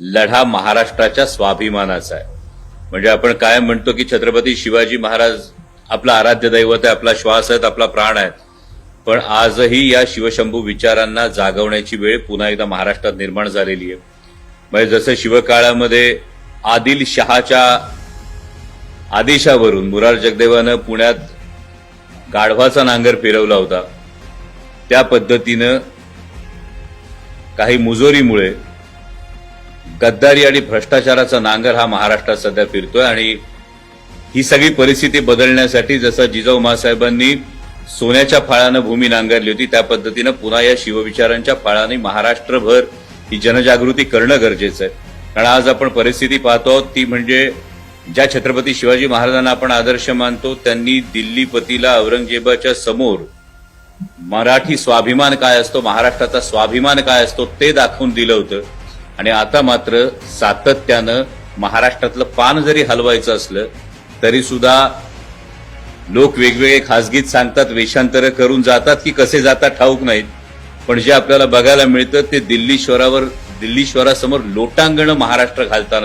लढा महाराष्ट्राच्या स्वाभिमानाचा आहे. म्हणजे आपण काय म्हणतो की छत्रपती शिवाजी महाराज आपला आराध्य दैवत आहे आपला श्वास आहेत आपला प्राण आहे पण आजही या शिवशंभू विचारांना जागवण्याची वेळ पुन्हा एकदा महाराष्ट्रात निर्माण झालेली आहे. म्हणजे जसं शिवकाळामध्ये आदिल शहाच्या आदेशावरून मुरार जगदेवानं पुण्यात गाढवाचा नांगर फिरवला होता. त्या पद्धतीनं काही मुजोरीमुळे गद्दारी आणि भ्रष्टाचाराचा नांगर हा महाराष्ट्रात सध्या फिरतोय आणि ही सगळी परिस्थिती बदलण्यासाठी जसं जिजाऊ महासाहेबांनी सोन्याच्या फाळानं भूमी नांगरली होती त्या पद्धतीनं पुन्हा या शिवविचारांच्या फाळाने महाराष्ट्रभर ही जनजागृती करणं गरजेचं आहे. कारण आज आपण परिस्थिती पाहतो आहोत ती म्हणजे ज्या छत्रपती शिवाजी महाराजांना आपण आदर्श मानतो त्यांनी दिल्लीपतीला औरंगजेबाच्या समोर मराठी स्वाभिमान काय असतो महाराष्ट्राचा स्वाभिमान काय असतो ते दाखवून दिलं होतं. आणि आता मात्र सातत्यानं महाराष्ट्रातलं पान जरी हलवायचं असलं तरी सुद्धा लोक वेगवेगळे खासगीत सांगतात वेषांतर करून जातात की कसे जातात ठाऊक नाहीत. पण जे आपल्याला बघायला मिळतं ते दिल्ली शहरावर दिल्ली शहरासमोर लोटांगण महाराष्ट्र घालताना